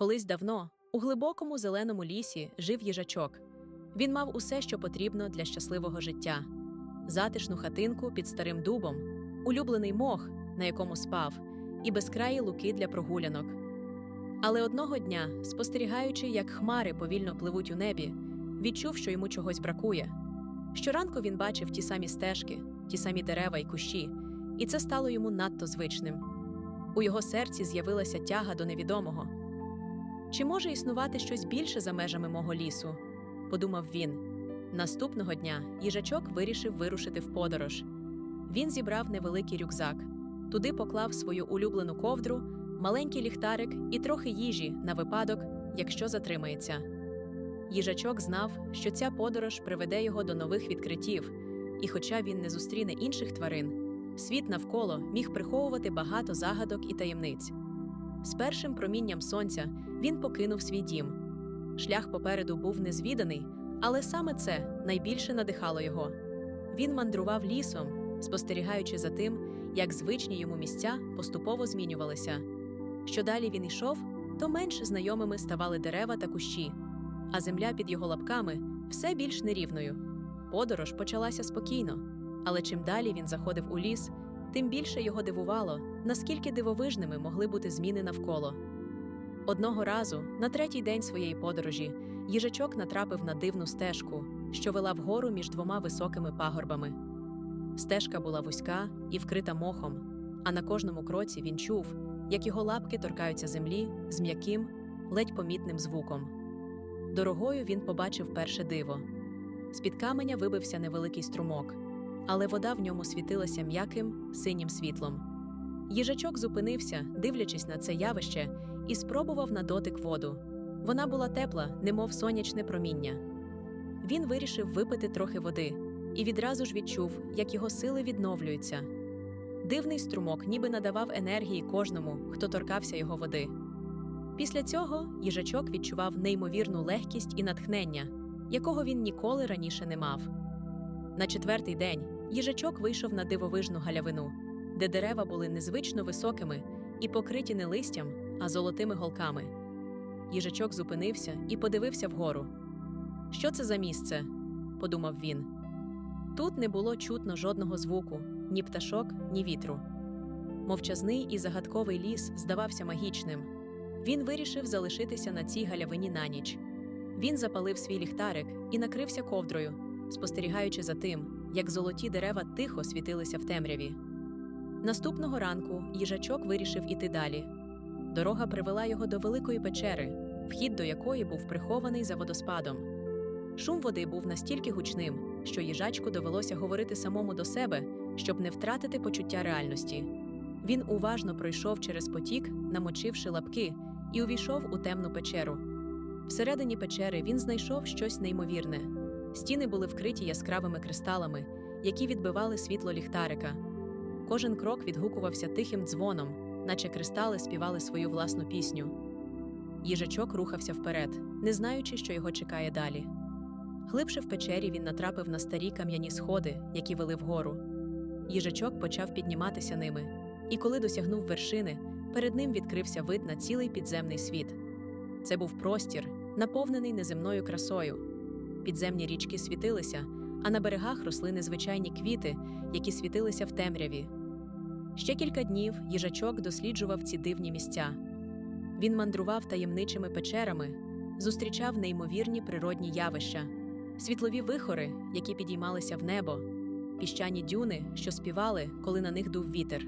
Колись давно, у глибокому зеленому лісі, жив їжачок. Він мав усе, що потрібно для щасливого життя: затишну хатинку під старим дубом, улюблений мох, на якому спав, і безкраї луки для прогулянок. Але одного дня, спостерігаючи, як хмари повільно пливуть у небі, відчув, що йому чогось бракує. Щоранку він бачив ті самі стежки, ті самі дерева й кущі, і це стало йому надто звичним. У його серці з'явилася тяга до невідомого. Чи може існувати щось більше за межами мого лісу? подумав він. Наступного дня їжачок вирішив вирушити в подорож. Він зібрав невеликий рюкзак, туди поклав свою улюблену ковдру, маленький ліхтарик і трохи їжі на випадок, якщо затримається. Їжачок знав, що ця подорож приведе його до нових відкриттів, і, хоча він не зустріне інших тварин, світ навколо міг приховувати багато загадок і таємниць. З першим промінням сонця він покинув свій дім. Шлях попереду був незвіданий, але саме це найбільше надихало його. Він мандрував лісом, спостерігаючи за тим, як звичні йому місця поступово змінювалися. Що далі він йшов, то менш знайомими ставали дерева та кущі, а земля під його лапками все більш нерівною. Подорож почалася спокійно, але чим далі він заходив у ліс, тим більше його дивувало, наскільки дивовижними могли бути зміни навколо. Одного разу, на третій день своєї подорожі, їжачок натрапив на дивну стежку, що вела вгору між двома високими пагорбами. Стежка була вузька і вкрита мохом, а на кожному кроці він чув, як його лапки торкаються землі з м'яким, ледь помітним звуком. Дорогою він побачив перше диво. З-під каменя вибився невеликий струмок, але вода в ньому світилася м'яким синім світлом. Їжачок зупинився, дивлячись на це явище, і спробував на дотик воду. Вона була тепла, немов сонячне проміння. Він вирішив випити трохи води і відразу ж відчув, як його сили відновлюються. Дивний струмок ніби надавав енергії кожному, хто торкався його води. Після цього їжачок відчував неймовірну легкість і натхнення, якого він ніколи раніше не мав. На четвертий день їжачок вийшов на дивовижну галявину, де дерева були незвично високими і покриті не листям, а золотими голками. Їжачок зупинився і подивився вгору. Що це за місце? подумав він. Тут не було чутно жодного звуку, ні пташок, ні вітру. Мовчазний і загадковий ліс здавався магічним. Він вирішив залишитися на цій галявині на ніч. Він запалив свій ліхтарик і накрився ковдрою, спостерігаючи за тим, як золоті дерева тихо світилися в темряві. Наступного ранку їжачок вирішив іти далі. Дорога привела його до великої печери, вхід до якої був прихований за водоспадом. Шум води був настільки гучним, що їжачку довелося говорити самому до себе, щоб не втратити почуття реальності. Він уважно пройшов через потік, намочивши лапки, і увійшов у темну печеру. Всередині печери він знайшов щось неймовірне. Стіни були вкриті яскравими кристалами, які відбивали світло ліхтарика. Кожен крок відгукувався тихим дзвоном, наче кристали співали свою власну пісню. Їжачок рухався вперед, не знаючи, що його чекає далі. Глибше в печері він натрапив на старі кам'яні сходи, які вели вгору. Їжачок почав підніматися ними, і коли досягнув вершини, перед ним відкрився вид на цілий підземний світ. Це був простір, наповнений неземною красою. Підземні річки світилися, а на берегах росли незвичайні квіти, які світилися в темряві. Ще кілька днів їжачок досліджував ці дивні місця. Він мандрував таємничими печерами, зустрічав неймовірні природні явища, світлові вихори, які підіймалися в небо, піщані дюни, що співали, коли на них дув вітер.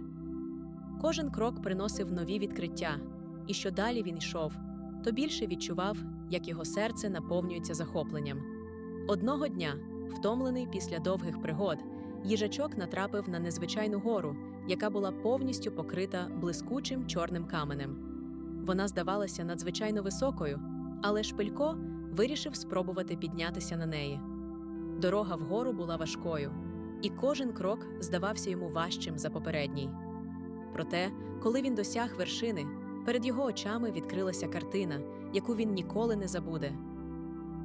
Кожен крок приносив нові відкриття, і що далі він йшов, то більше відчував, як його серце наповнюється захопленням. Одного дня, втомлений після довгих пригод, їжачок натрапив на незвичайну гору, яка була повністю покрита блискучим чорним каменем. Вона здавалася надзвичайно високою, але шпилько вирішив спробувати піднятися на неї. Дорога вгору була важкою, і кожен крок здавався йому важчим за попередній. Проте, коли він досяг вершини, перед його очами відкрилася картина, яку він ніколи не забуде.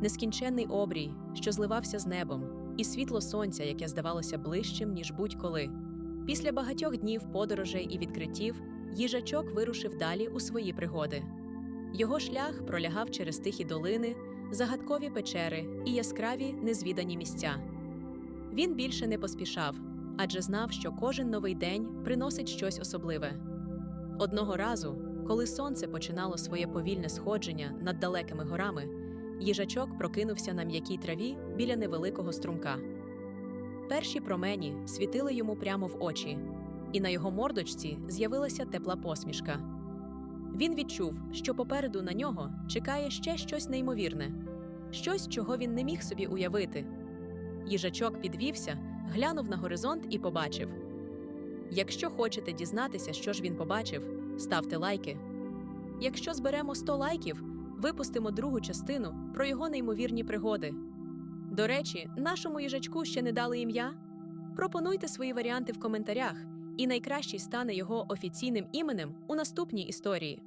Нескінченний обрій, що зливався з небом, і світло сонця, яке здавалося ближчим, ніж будь-коли. Після багатьох днів подорожей і відкриттів їжачок вирушив далі у свої пригоди. Його шлях пролягав через тихі долини, загадкові печери і яскраві незвідані місця. Він більше не поспішав, адже знав, що кожен новий день приносить щось особливе. Одного разу, коли сонце починало своє повільне сходження над далекими горами, їжачок прокинувся на м'якій траві біля невеликого струмка. Перші промені світили йому прямо в очі, і на його мордочці з'явилася тепла посмішка. Він відчув, що попереду на нього чекає ще щось неймовірне, щось, чого він не міг собі уявити. Їжачок підвівся, глянув на горизонт і побачив. Якщо хочете дізнатися, що ж він побачив, ставте лайки. Якщо зберемо 100 лайків, випустимо другу частину про його неймовірні пригоди. До речі, нашому їжачку ще не дали ім'я. Пропонуйте свої варіанти в коментарях, і найкращий стане його офіційним іменем у наступній історії.